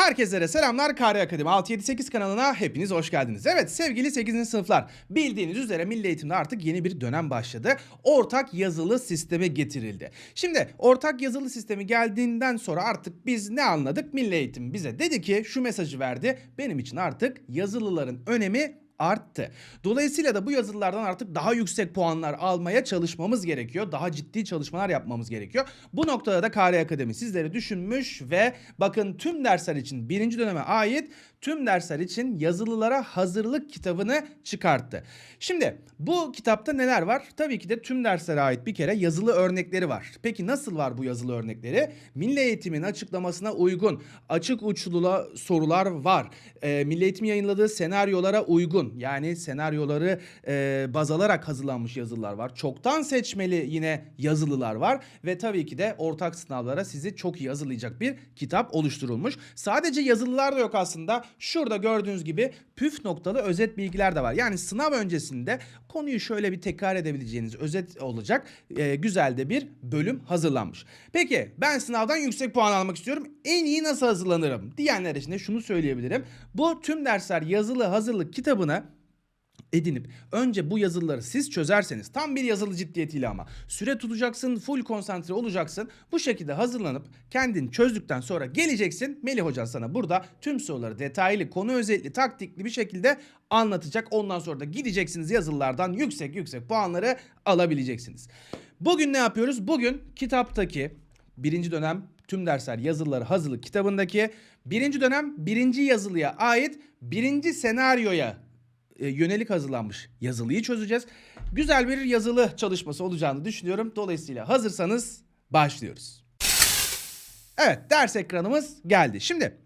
Herkese selamlar. Kare Akademi 678 kanalına hepiniz hoş geldiniz. Evet sevgili 8. sınıflar bildiğiniz üzere milli eğitimde artık yeni bir dönem başladı. Ortak yazılı sistemi getirildi. Şimdi ortak yazılı sistemi geldiğinden sonra artık biz ne anladık? Milli eğitim bize dedi ki şu mesajı verdi. Benim için artık yazılıların önemi arttı. Dolayısıyla da bu yazılılardan artık daha yüksek puanlar almaya çalışmamız gerekiyor. Daha ciddi çalışmalar yapmamız gerekiyor. Bu noktada da KR Akademi sizleri düşünmüş ve bakın tüm dersler için birinci döneme ait tüm dersler için yazılılara hazırlık kitabını çıkarttı. Şimdi bu kitapta neler var? Tabii ki de tüm derslere ait bir kere yazılı örnekleri var. Peki nasıl var bu yazılı örnekleri? Milli Eğitim'in açıklamasına uygun açık uçlula sorular var. Ee, Milli Eğitim yayınladığı senaryolara uygun yani senaryoları e, baz alarak hazırlanmış yazılılar var. Çoktan seçmeli yine yazılılar var ve tabii ki de ortak sınavlara sizi çok iyi hazırlayacak bir kitap oluşturulmuş. Sadece yazılılar da yok aslında. Şurada gördüğünüz gibi püf noktalı özet bilgiler de var. Yani sınav öncesinde konuyu şöyle bir tekrar edebileceğiniz özet olacak e, güzel de bir bölüm hazırlanmış. Peki ben sınavdan yüksek puan almak istiyorum. En iyi nasıl hazırlanırım diyenler için de şunu söyleyebilirim. Bu tüm dersler yazılı hazırlık kitabını edinip önce bu yazılıları siz çözerseniz tam bir yazılı ciddiyetiyle ama süre tutacaksın full konsantre olacaksın bu şekilde hazırlanıp kendin çözdükten sonra geleceksin Melih Hocan sana burada tüm soruları detaylı konu özetli taktikli bir şekilde anlatacak ondan sonra da gideceksiniz yazılılardan yüksek yüksek puanları alabileceksiniz. Bugün ne yapıyoruz? Bugün kitaptaki birinci dönem tüm dersler yazılıları hazırlık kitabındaki birinci dönem birinci yazılıya ait birinci senaryoya yönelik hazırlanmış yazılıyı çözeceğiz. Güzel bir yazılı çalışması olacağını düşünüyorum. Dolayısıyla hazırsanız başlıyoruz. Evet ders ekranımız geldi. Şimdi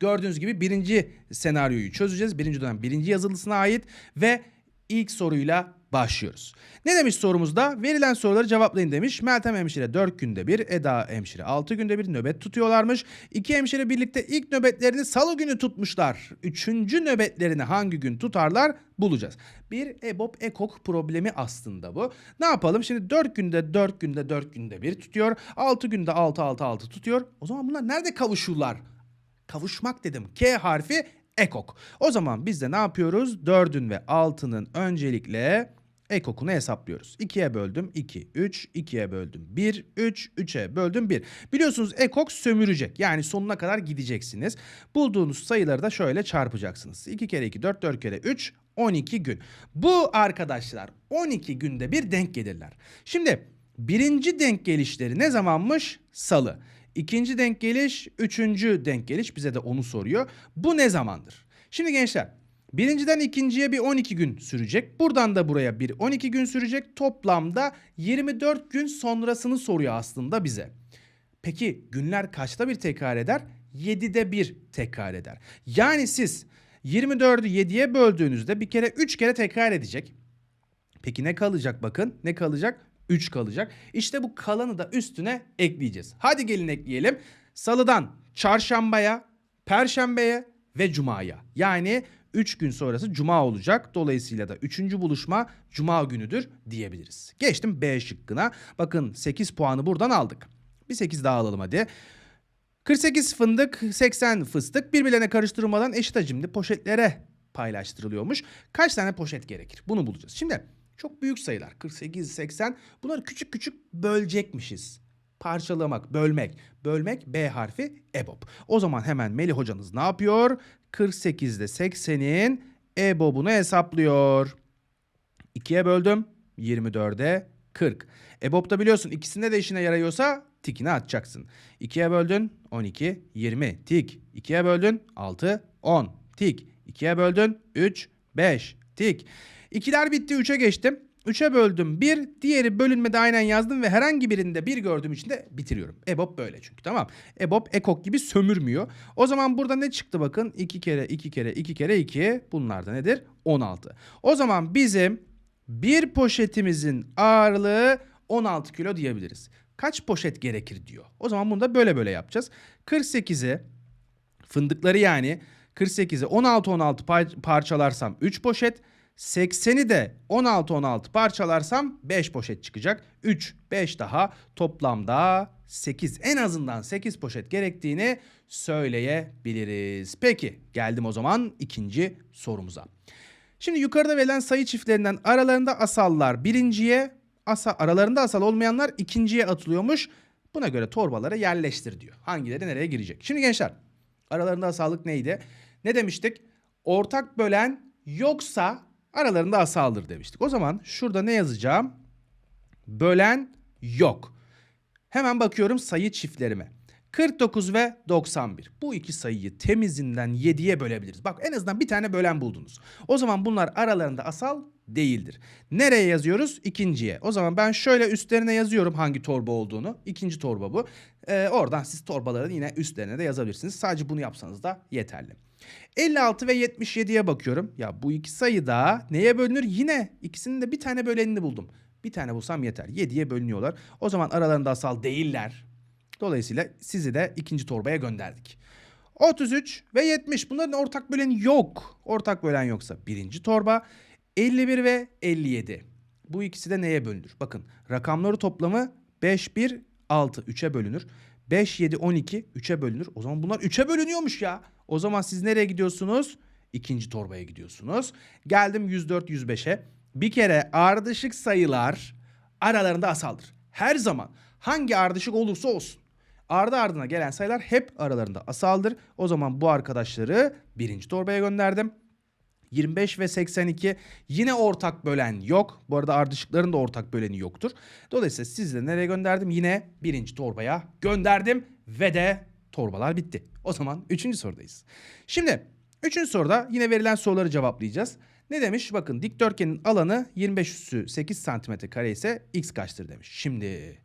gördüğünüz gibi birinci senaryoyu çözeceğiz. Birinci dönem birinci yazılısına ait ve ilk soruyla başlıyoruz. Ne demiş sorumuzda? Verilen soruları cevaplayın demiş. Meltem hemşire 4 günde bir, Eda hemşire 6 günde bir nöbet tutuyorlarmış. İki hemşire birlikte ilk nöbetlerini salı günü tutmuşlar. Üçüncü nöbetlerini hangi gün tutarlar bulacağız. Bir EBOB EKOK problemi aslında bu. Ne yapalım? Şimdi 4 günde 4 günde 4 günde bir tutuyor. 6 günde 6 6 6 tutuyor. O zaman bunlar nerede kavuşurlar? Kavuşmak dedim. K harfi ekok. O zaman biz de ne yapıyoruz? 4'ün ve 6'nın öncelikle ekokunu hesaplıyoruz. 2'ye böldüm 2, 3, 2'ye böldüm 1, 3, 3'e böldüm 1. Biliyorsunuz ekok sömürecek. Yani sonuna kadar gideceksiniz. Bulduğunuz sayıları da şöyle çarpacaksınız. 2 kere 2, 4, 4 kere 3, 12 gün. Bu arkadaşlar 12 günde bir denk gelirler. Şimdi birinci denk gelişleri ne zamanmış? Salı. İkinci denk geliş, üçüncü denk geliş bize de onu soruyor. Bu ne zamandır? Şimdi gençler birinciden ikinciye bir 12 gün sürecek. Buradan da buraya bir 12 gün sürecek. Toplamda 24 gün sonrasını soruyor aslında bize. Peki günler kaçta bir tekrar eder? 7'de bir tekrar eder. Yani siz 24'ü 7'ye böldüğünüzde bir kere 3 kere tekrar edecek. Peki ne kalacak bakın? Ne kalacak? 3 kalacak. İşte bu kalanı da üstüne ekleyeceğiz. Hadi gelin ekleyelim. Salıdan çarşambaya, perşembeye ve cumaya. Yani 3 gün sonrası cuma olacak. Dolayısıyla da 3. buluşma cuma günüdür diyebiliriz. Geçtim B şıkkına. Bakın 8 puanı buradan aldık. Bir 8 daha alalım hadi. 48 fındık, 80 fıstık birbirlerine karıştırılmadan eşit hacimli poşetlere paylaştırılıyormuş. Kaç tane poşet gerekir? Bunu bulacağız. Şimdi çok büyük sayılar 48, 80 bunları küçük küçük bölecekmişiz. Parçalamak, bölmek. Bölmek B harfi EBOB. O zaman hemen Melih hocanız ne yapıyor? 48 ile 80'in EBOB'unu hesaplıyor. 2'ye böldüm. 24'e 40. EBOB'da biliyorsun ikisinde de işine yarıyorsa tikini atacaksın. 2'ye böldün 12, 20 tik. 2'ye böldün 6, 10 tik. 2'ye böldün 3, 5 tik. İkiler bitti 3'e geçtim. 3'e böldüm 1, diğeri bölünmede aynen yazdım ve herhangi birinde 1 gördüğüm için de bitiriyorum. EBOB böyle çünkü tamam. EBOB ekok gibi sömürmüyor. O zaman burada ne çıktı bakın? 2 kere 2 kere 2 kere 2 bunlar da nedir? 16. O zaman bizim bir poşetimizin ağırlığı 16 kilo diyebiliriz. Kaç poşet gerekir diyor. O zaman bunu da böyle böyle yapacağız. 48'i fındıkları yani 48'i 16 16 par- parçalarsam 3 poşet. 80'i de 16 16 parçalarsam 5 poşet çıkacak. 3 5 daha toplamda 8 en azından 8 poşet gerektiğini söyleyebiliriz. Peki geldim o zaman ikinci sorumuza. Şimdi yukarıda verilen sayı çiftlerinden aralarında asallar birinciye, asa, aralarında asal olmayanlar ikinciye atılıyormuş. Buna göre torbalara yerleştir diyor. Hangileri nereye girecek? Şimdi gençler aralarında asallık neydi? Ne demiştik? Ortak bölen yoksa aralarında asaldır demiştik. O zaman şurada ne yazacağım? Bölen yok. Hemen bakıyorum sayı çiftlerime. 49 ve 91. Bu iki sayıyı temizinden 7'ye bölebiliriz. Bak en azından bir tane bölen buldunuz. O zaman bunlar aralarında asal değildir. Nereye yazıyoruz? İkinciye. O zaman ben şöyle üstlerine yazıyorum hangi torba olduğunu. İkinci torba bu. Ee, oradan siz torbaların yine üstlerine de yazabilirsiniz. Sadece bunu yapsanız da yeterli. 56 ve 77'ye bakıyorum. Ya bu iki sayı da neye bölünür? Yine ikisinin de bir tane bölenini buldum. Bir tane bulsam yeter. 7'ye bölünüyorlar. O zaman aralarında asal değiller. Dolayısıyla sizi de ikinci torbaya gönderdik. 33 ve 70 bunların ortak böleni yok. Ortak bölen yoksa birinci torba. 51 ve 57. Bu ikisi de neye bölünür? Bakın rakamları toplamı 5, 1, 6. 3'e bölünür. 5, 7, 12 3'e bölünür. O zaman bunlar 3'e bölünüyormuş ya. O zaman siz nereye gidiyorsunuz? İkinci torbaya gidiyorsunuz. Geldim 104, 105'e. Bir kere ardışık sayılar aralarında asaldır. Her zaman hangi ardışık olursa olsun. Ardı ardına gelen sayılar hep aralarında asaldır. O zaman bu arkadaşları birinci torbaya gönderdim. 25 ve 82 yine ortak bölen yok. Bu arada ardışıkların da ortak böleni yoktur. Dolayısıyla sizle nereye gönderdim? Yine birinci torbaya gönderdim ve de torbalar bitti. O zaman üçüncü sorudayız. Şimdi üçüncü soruda yine verilen soruları cevaplayacağız. Ne demiş? Bakın dikdörtgenin alanı 25 üssü 8 santimetre kare ise x kaçtır demiş. Şimdi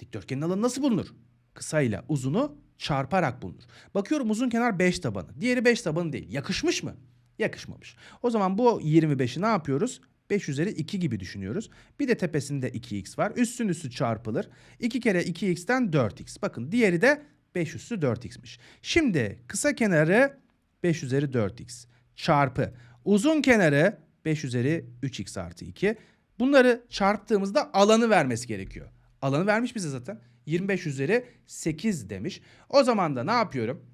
dikdörtgenin alanı nasıl bulunur? Kısa ile uzunu çarparak bulunur. Bakıyorum uzun kenar 5 tabanı. Diğeri 5 tabanı değil. Yakışmış mı? Yakışmamış. O zaman bu 25'i ne yapıyoruz? 5 üzeri 2 gibi düşünüyoruz. Bir de tepesinde 2x var. Üstün üstü çarpılır. 2 kere 2x'ten 4x. Bakın diğeri de 5 üstü 4x'miş. Şimdi kısa kenarı 5 üzeri 4x çarpı uzun kenarı 5 üzeri 3x artı 2. Bunları çarptığımızda alanı vermesi gerekiyor. Alanı vermiş bize zaten. 25 üzeri 8 demiş. O zaman da ne yapıyorum?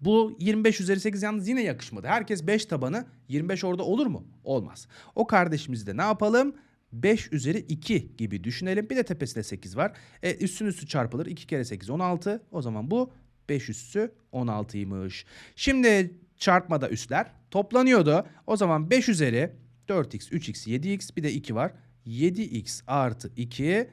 Bu 25 üzeri 8 yalnız yine yakışmadı. Herkes 5 tabanı 25 orada olur mu? Olmaz. O kardeşimizi de ne yapalım? 5 üzeri 2 gibi düşünelim. Bir de tepesinde 8 var. E, üstün üstü çarpılır. 2 kere 8 16. O zaman bu 5 üssü 16'ymış. Şimdi çarpmada üstler toplanıyordu. O zaman 5 üzeri 4x, 3x, 7x bir de 2 var. 7x artı 2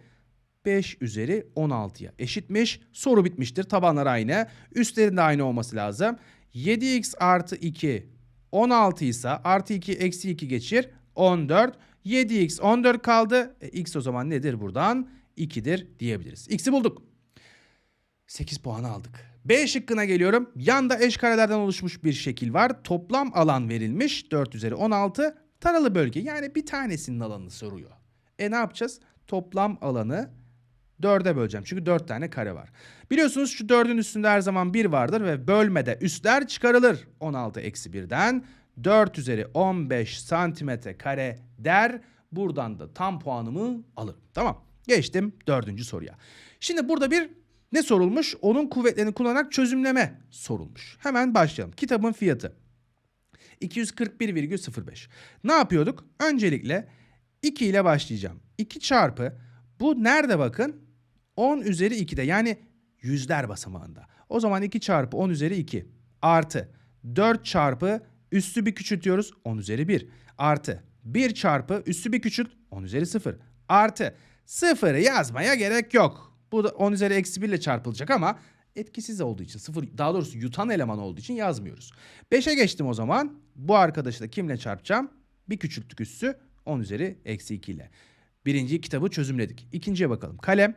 5 üzeri 16'ya eşitmiş. Soru bitmiştir. Tabanlar aynı. Üstlerinde aynı olması lazım. 7x artı 2 16 ise artı 2 eksi 2 geçir. 14. 7x 14 kaldı. E, x o zaman nedir buradan? 2'dir diyebiliriz. X'i bulduk. 8 puan aldık. B şıkkına geliyorum. Yanda eş karelerden oluşmuş bir şekil var. Toplam alan verilmiş. 4 üzeri 16. Taralı bölge yani bir tanesinin alanını soruyor. E ne yapacağız? Toplam alanı 4'e böleceğim. Çünkü 4 tane kare var. Biliyorsunuz şu 4'ün üstünde her zaman 1 vardır ve bölmede üstler çıkarılır. 16 eksi 1'den 4 üzeri 15 santimetre kare der. Buradan da tam puanımı alırım. Tamam. Geçtim dördüncü soruya. Şimdi burada bir ne sorulmuş? Onun kuvvetlerini kullanarak çözümleme sorulmuş. Hemen başlayalım. Kitabın fiyatı 241,05. Ne yapıyorduk? Öncelikle 2 ile başlayacağım. 2 çarpı bu nerede bakın? 10 üzeri 2'de yani yüzler basamağında. O zaman 2 çarpı 10 üzeri 2 artı 4 çarpı üstü bir küçültüyoruz 10 üzeri 1 artı 1 çarpı üstü bir küçült 10 üzeri 0 artı 0'ı yazmaya gerek yok. Bu da 10 üzeri eksi 1 ile çarpılacak ama etkisiz olduğu için sıfır daha doğrusu yutan eleman olduğu için yazmıyoruz. 5'e geçtim o zaman. Bu arkadaşı da kimle çarpacağım? Bir küçülttük üssü 10 üzeri eksi 2 ile. Birinci kitabı çözümledik. İkinciye bakalım. Kalem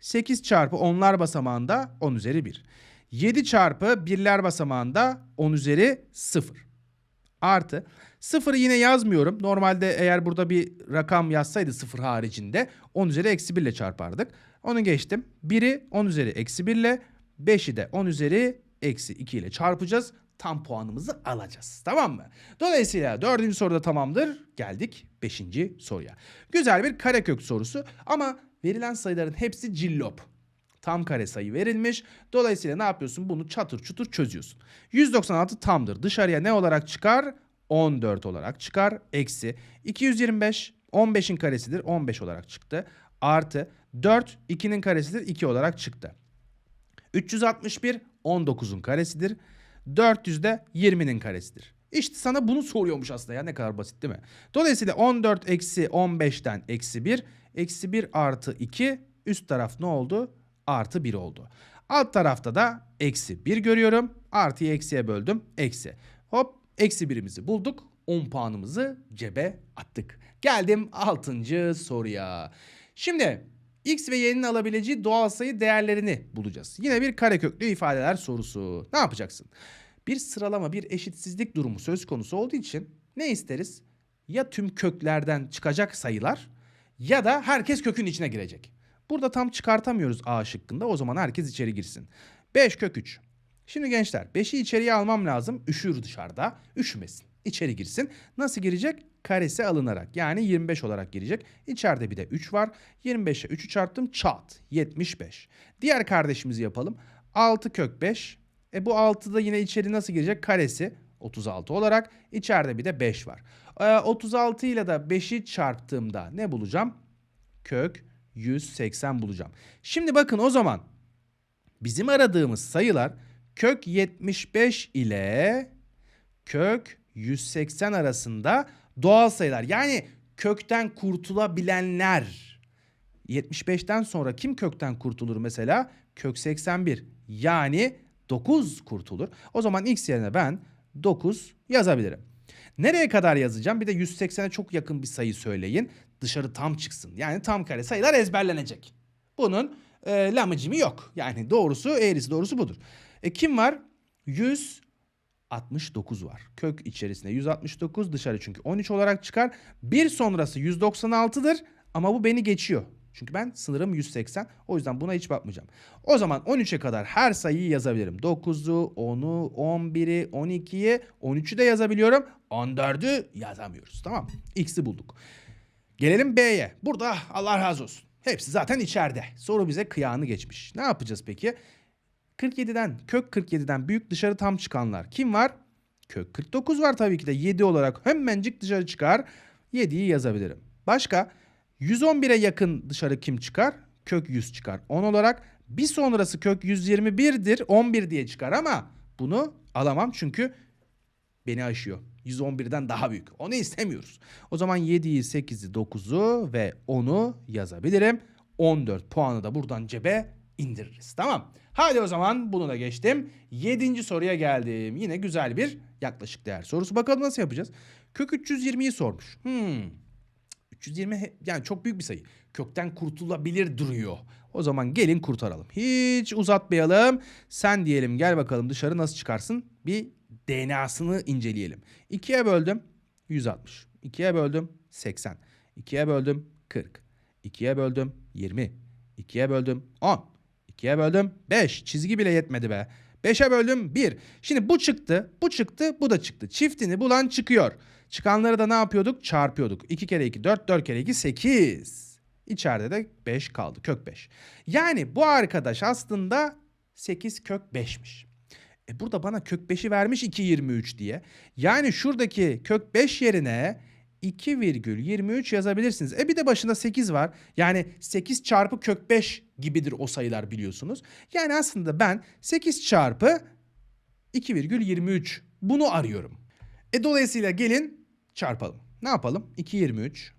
8 çarpı onlar basamağında 10 üzeri 1. 7 çarpı birler basamağında 10 üzeri 0. Artı 0'ı yine yazmıyorum. Normalde eğer burada bir rakam yazsaydı 0 haricinde 10 üzeri eksi 1 ile çarpardık. Onu geçtim. 1'i 10 üzeri eksi 1 ile 5'i de 10 üzeri eksi 2 ile çarpacağız. Tam puanımızı alacağız. Tamam mı? Dolayısıyla dördüncü soruda tamamdır. Geldik beşinci soruya. Güzel bir karekök sorusu ama verilen sayıların hepsi cillop. Tam kare sayı verilmiş. Dolayısıyla ne yapıyorsun? Bunu çatır çutur çözüyorsun. 196 tamdır. Dışarıya ne olarak çıkar? 14 olarak çıkar. Eksi 225 15'in karesidir. 15 olarak çıktı. Artı 4 2'nin karesidir. 2 olarak çıktı. 361 19'un karesidir. 400 de 20'nin karesidir. İşte sana bunu soruyormuş aslında ya ne kadar basit değil mi? Dolayısıyla 14 eksi 15'ten eksi 1. Eksi 1 artı 2 üst taraf ne oldu? Artı 1 oldu. Alt tarafta da eksi 1 görüyorum. Artıyı eksiye böldüm. Eksi. Hop eksi 1'imizi bulduk. 10 puanımızı cebe attık. Geldim 6. soruya. Şimdi x ve y'nin alabileceği doğal sayı değerlerini bulacağız. Yine bir kareköklü ifadeler sorusu. Ne yapacaksın? Bir sıralama, bir eşitsizlik durumu söz konusu olduğu için ne isteriz? Ya tüm köklerden çıkacak sayılar ya da herkes kökün içine girecek. Burada tam çıkartamıyoruz A şıkkında. O zaman herkes içeri girsin. 5 kök 3. Şimdi gençler 5'i içeriye almam lazım. Üşür dışarıda. Üşümesin. İçeri girsin. Nasıl girecek? Karesi alınarak. Yani 25 olarak girecek. İçeride bir de 3 var. 25'e 3'ü çarptım. Çat. 75. Diğer kardeşimizi yapalım. 6 kök 5. E bu 6 da yine içeri nasıl girecek? Karesi 36 olarak. İçeride bir de 5 var. E, 36 ile de 5'i çarptığımda ne bulacağım? Kök 180 bulacağım. Şimdi bakın o zaman bizim aradığımız sayılar kök 75 ile kök 180 arasında doğal sayılar. Yani kökten kurtulabilenler. 75'ten sonra kim kökten kurtulur mesela? Kök 81. Yani 9 kurtulur. O zaman x yerine ben 9 yazabilirim. Nereye kadar yazacağım? Bir de 180'e çok yakın bir sayı söyleyin. Dışarı tam çıksın. Yani tam kare sayılar ezberlenecek. Bunun e, lamıcımı yok. Yani doğrusu eğrisi doğrusu budur. E, kim var? 169 var. Kök içerisinde 169 dışarı çünkü 13 olarak çıkar. Bir sonrası 196'dır ama bu beni geçiyor. Çünkü ben sınırım 180. O yüzden buna hiç bakmayacağım. O zaman 13'e kadar her sayıyı yazabilirim. 9'u, 10'u, 11'i, 12'yi, 13'ü de yazabiliyorum. 14'ü yazamıyoruz. Tamam. X'i bulduk. Gelelim B'ye. Burada Allah razı olsun. Hepsi zaten içeride. Soru bize kıyağını geçmiş. Ne yapacağız peki? 47'den, kök 47'den büyük dışarı tam çıkanlar. Kim var? Kök 49 var tabii ki de 7 olarak hemencik dışarı çıkar. 7'yi yazabilirim. Başka? 111'e yakın dışarı kim çıkar? Kök 100 çıkar. 10 olarak bir sonrası kök 121'dir. 11 diye çıkar ama bunu alamam çünkü beni aşıyor. 111'den daha büyük. Onu istemiyoruz. O zaman 7'yi, 8'i, 9'u ve 10'u yazabilirim. 14 puanı da buradan cebe indiririz. Tamam. Hadi o zaman bunu da geçtim. 7. soruya geldim. Yine güzel bir yaklaşık değer sorusu. Bakalım nasıl yapacağız? Kök 320'yi sormuş. Hmm. 320 yani çok büyük bir sayı. Kökten kurtulabilir duruyor. O zaman gelin kurtaralım. Hiç uzatmayalım. Sen diyelim gel bakalım dışarı nasıl çıkarsın? Bir DNA'sını inceleyelim. 2'ye böldüm 160. 2'ye böldüm 80. 2'ye böldüm 40. 2'ye böldüm 20. 2'ye böldüm 10. 2'ye böldüm 5. Çizgi bile yetmedi be. 5'e böldüm 1. Şimdi bu çıktı, bu çıktı, bu da çıktı. Çiftini bulan çıkıyor. Çıkanları da ne yapıyorduk? Çarpıyorduk. 2 kere 2 4, 4 kere 2 8. İçeride de 5 kaldı. Kök 5. Yani bu arkadaş aslında 8 kök 5'miş. E burada bana kök 5'i vermiş 2,23 diye. Yani şuradaki kök 5 yerine 2,23 yazabilirsiniz. E bir de başında 8 var. Yani 8 çarpı kök 5 gibidir o sayılar biliyorsunuz. Yani aslında ben 8 çarpı 2,23 bunu arıyorum. E dolayısıyla gelin çarpalım. Ne yapalım? 2,23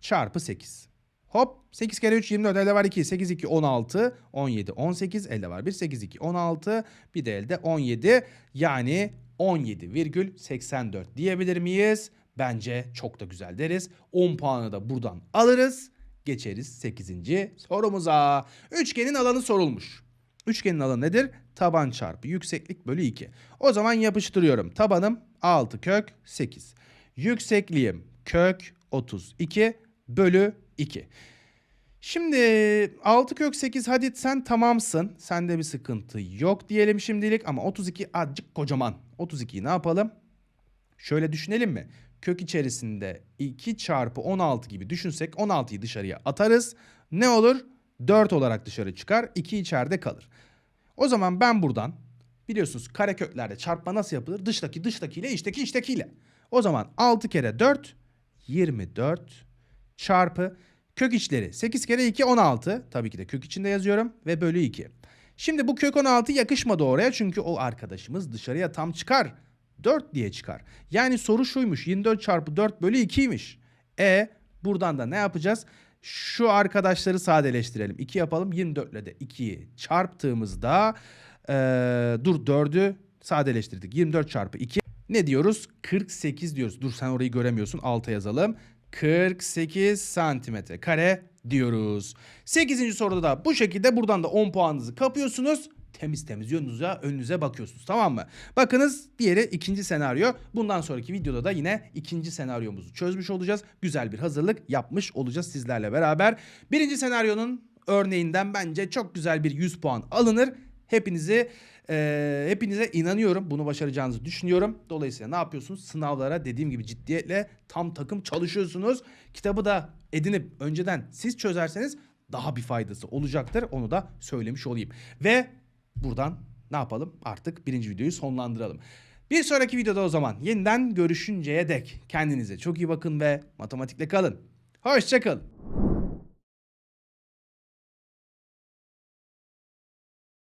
çarpı 8. Hop 8 kere 3 24 elde var 2 8 2 16 17 18 elde var 1 8 2 16 bir de elde 17 yani 17,84 diyebilir miyiz? Bence çok da güzel deriz. 10 puanı da buradan alırız. Geçeriz 8. sorumuza. Üçgenin alanı sorulmuş. Üçgenin alanı nedir? Taban çarpı yükseklik bölü 2. O zaman yapıştırıyorum. Tabanım 6 kök 8. Yüksekliğim kök 32 bölü 2. Şimdi 6 kök 8 hadi sen tamamsın. Sende bir sıkıntı yok diyelim şimdilik ama 32 azıcık kocaman. 32'yi ne yapalım? Şöyle düşünelim mi? Kök içerisinde 2 çarpı 16 gibi düşünsek 16'yı dışarıya atarız. Ne olur? 4 olarak dışarı çıkar. 2 içeride kalır. O zaman ben buradan biliyorsunuz kareköklerde çarpma nasıl yapılır? Dıştaki dıştakiyle içteki içtekiyle. O zaman 6 kere 4 24 çarpı kök içleri 8 kere 2 16. Tabii ki de kök içinde yazıyorum ve bölü 2. Şimdi bu kök 16 yakışmadı oraya çünkü o arkadaşımız dışarıya tam çıkar. 4 diye çıkar. Yani soru şuymuş 24 çarpı 4 bölü 2'ymiş. E buradan da ne yapacağız? Şu arkadaşları sadeleştirelim. 2 yapalım 24 ile de 2'yi çarptığımızda eee, dur 4'ü sadeleştirdik. 24 çarpı 2 ne diyoruz? 48 diyoruz. Dur sen orayı göremiyorsun. Alta yazalım. 48 santimetre kare diyoruz. 8. soruda da bu şekilde buradan da 10 puanınızı kapıyorsunuz. Temiz temiz yolunuza önünüze bakıyorsunuz tamam mı? Bakınız diğeri ikinci senaryo. Bundan sonraki videoda da yine ikinci senaryomuzu çözmüş olacağız. Güzel bir hazırlık yapmış olacağız sizlerle beraber. Birinci senaryonun örneğinden bence çok güzel bir 100 puan alınır. Hepinizi eee, hepinize inanıyorum. Bunu başaracağınızı düşünüyorum. Dolayısıyla ne yapıyorsunuz? Sınavlara dediğim gibi ciddiyetle tam takım çalışıyorsunuz. Kitabı da edinip önceden siz çözerseniz daha bir faydası olacaktır. Onu da söylemiş olayım. Ve buradan ne yapalım? Artık birinci videoyu sonlandıralım. Bir sonraki videoda o zaman yeniden görüşünceye dek kendinize çok iyi bakın ve matematikle kalın. Hoşçakalın.